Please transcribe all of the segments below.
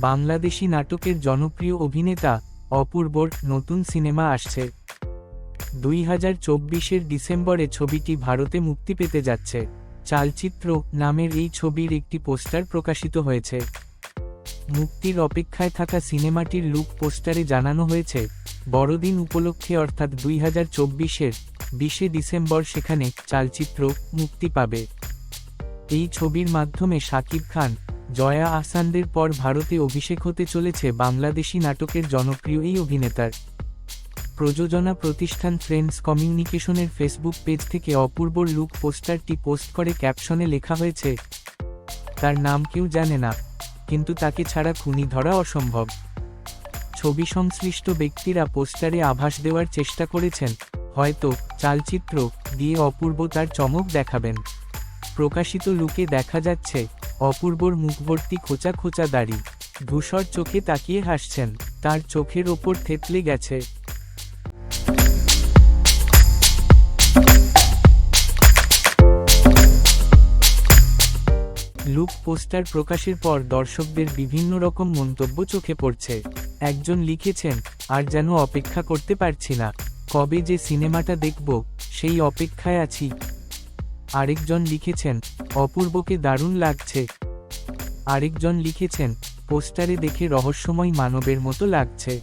বাংলাদেশি নাটকের জনপ্রিয় অভিনেতা অপূর্বর নতুন সিনেমা আসছে। দুই হাজার চব্বিশের ডিসেম্বরে ছবিটি ভারতে মুক্তি পেতে যাচ্ছে। চালচিত্র নামের এই ছবির একটি পোস্টার প্রকাশিত হয়েছে। মুক্তির অপেক্ষায় থাকা সিনেমাটির লুক পোস্টারে জানানো হয়েছে, বড়দিন উপলক্ষে অর্থাৎ দুই হাজার চব্বিশের বিশে ডিসেম্বর সেখানে চালচিত্র মুক্তি পাবে। এই ছবির মাধ্যমে শাকিব খান জয়া আহসানদের পর ভারতে অভিষেক হতে চলেছে বাংলাদেশি নাটকের জনপ্রিয় এই অভিনেতার। প্রযোজনা প্রতিষ্ঠান ফ্রেন্ডস কমিউনিকেশনের ফেসবুক পেজ থেকে অপূর্বর লুক পোস্টারটি পোস্ট করে ক্যাপশনে লেখা হয়েছে, তার নাম কেউ জানে না, কিন্তু তাকে ছাড়া খুনি ধরা অসম্ভব। ছবি সংশ্লিষ্ট ব্যক্তিরা পোস্টারে আভাস দেওয়ার চেষ্টা করেছেন, হয়তো চালচিত্র দিয়ে অপূর্ব তার চমক দেখাবেন। প্রকাশিত লুকে দেখা যাচ্ছে অপূর্বর মুখভর্তি খোঁচা খোঁচা দাড়ি। ধূসর চোখে তাকিয়ে হাসছেন। তার চোখের ওপর থেতলে গেছে। লুক পোস্টার প্রকাশের পর দর্শকদের বিভিন্ন রকম মন্তব্য চোখে পড়ছে। একজন লিখেছেন, আর যেন অপেক্ষা করতে পারছি না। কবে যে সিনেমাটা দেখব, সেই অপেক্ষায় আছি। আরেকজন লিখেছেন, অপূর্বকে দারুণ লাগছে। আরেকজন লিখেছেন, পোস্টারে দেখে রহস্যময় মানবের মতো লাগছে।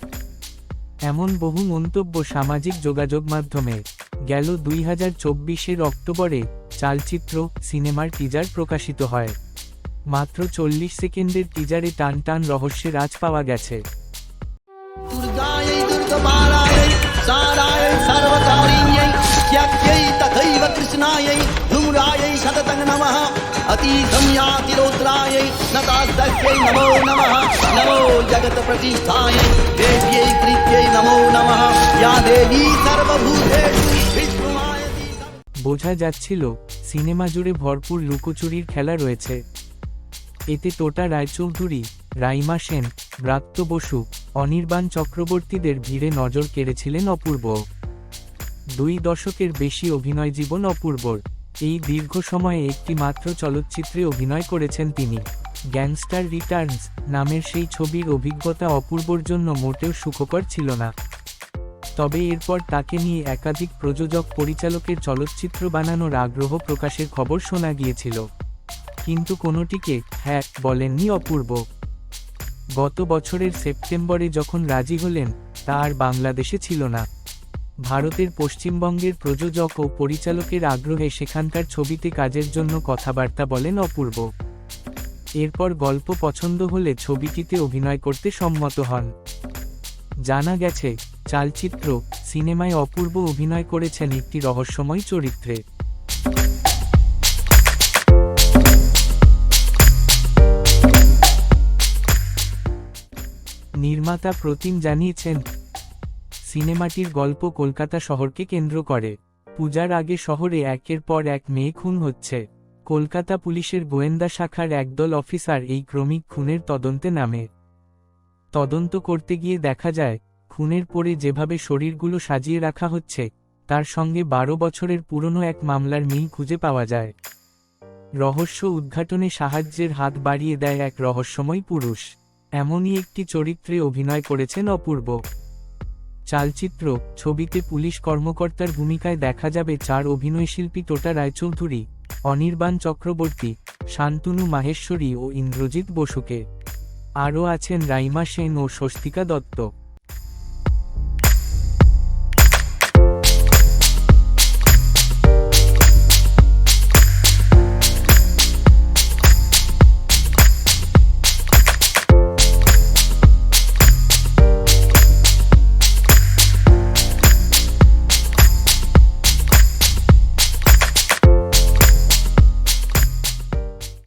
এমন বহু মন্তব্য সামাজিক যোগাযোগ মাধ্যমে। গেল দুই হাজার চব্বিশের অক্টোবরে চালচিত্র, সিনেমার টিজার প্রকাশিত হয়। মাত্র চল্লিশ সেকেন্ডের টিজারে টান টান রহস্যের আজ পাওয়া গেছে। কৃষ্ণায়। नमः अतीतं याति रौद्रायै नतास्तस्यै नमो नमः नमो जगत्प्रतिष्ठायै देव्यै कृत्यै नमो नमः या देवी सर्वभूतेषु विष्णुमायति বোঝা যাচ্ছিল সিনেমা জুড়ে ভরপুর লুকোচুরির খেলা রয়েছে এতে টোটা রায়চৌধুরী রাইমা সেন ব্রাত্য বসু অনির্বাণ চক্রবর্তীদের ভিড়ে নজর কেড়েছিলেন অপূর্ব দুই দশকের বেশি অভিনয় জীবন অপূর্বর এই দীর্ঘ সময়ে একটি মাত্র চলচ্চিত্রে অভিনয় করেছেন তিনি। গ্যাংস্টার রিটার্নস নামের সেই ছবির অভিজ্ঞতা অপূর্বর জন্য মোটেও সুখকর ছিল না। তবে এরপর তাকে নিয়ে একাধিক প্রযোজক পরিচালকের চলচ্চিত্র বানানোর আগ্রহ প্রকাশের খবর শোনা গিয়েছিল। কিন্তু কোনোটিকে হ্যাঁ বলেননি অপূর্ব। গত বছরের সেপ্টেম্বরে যখন রাজি হলেন, তা আর বাংলাদেশে ছিল না। ভারতের পশ্চিমবঙ্গের প্রযোজক ও পরিচালকের আগ্রহে সেখানকার ছবিতে কাজের জন্য কথাবার্তা বলেন অপূর্ব। এরপর গল্প পছন্দ হলে ছবিটিতে অভিনয় করতে সম্মত হন। জানা গেছে, চালচিত্র, সিনেমায় অপূর্ব অভিনয় করেছেন একটি রহস্যময় চরিত্রে। নির্মাতা প্রতিম জানিয়েছেন সিনেমাটির গল্প কলকাতা শহরকে কেন্দ্র করে। পূজার আগে শহরে একের পর এক মেয়ে খুন হচ্ছে। কলকাতা পুলিশের গোয়েন্দা শাখার একদল অফিসার এই ক্রমিক খুনের তদন্তে নামে। তদন্ত করতে গিয়ে দেখা যায়, খুনের পরে যেভাবে শরীরগুলো সাজিয়ে রাখা হচ্ছে, তার সঙ্গে বারো বছরের পুরনো এক মামলার মিল খুঁজে পাওয়া যায়। রহস্য উদ্ঘাটনে সাহায্যের হাত বাড়িয়ে দেয় এক রহস্যময় পুরুষ। এমনই একটি চরিত্রে অভিনয় করেছেন অপূর্ব। চালচিত্র, ছবিতে পুলিশ কর্মকর্তার ভূমিকায় দেখা যাবে চার অভিনয়শিল্পী তোটা রায়চৌধুরী, অনির্বাণ চক্রবর্তী, শান্তনু মাহেশ্বরী ও ইন্দ্রজিৎ বসুকে। আরও আছেন রাইমা সেন ও স্বস্তিকা দত্ত।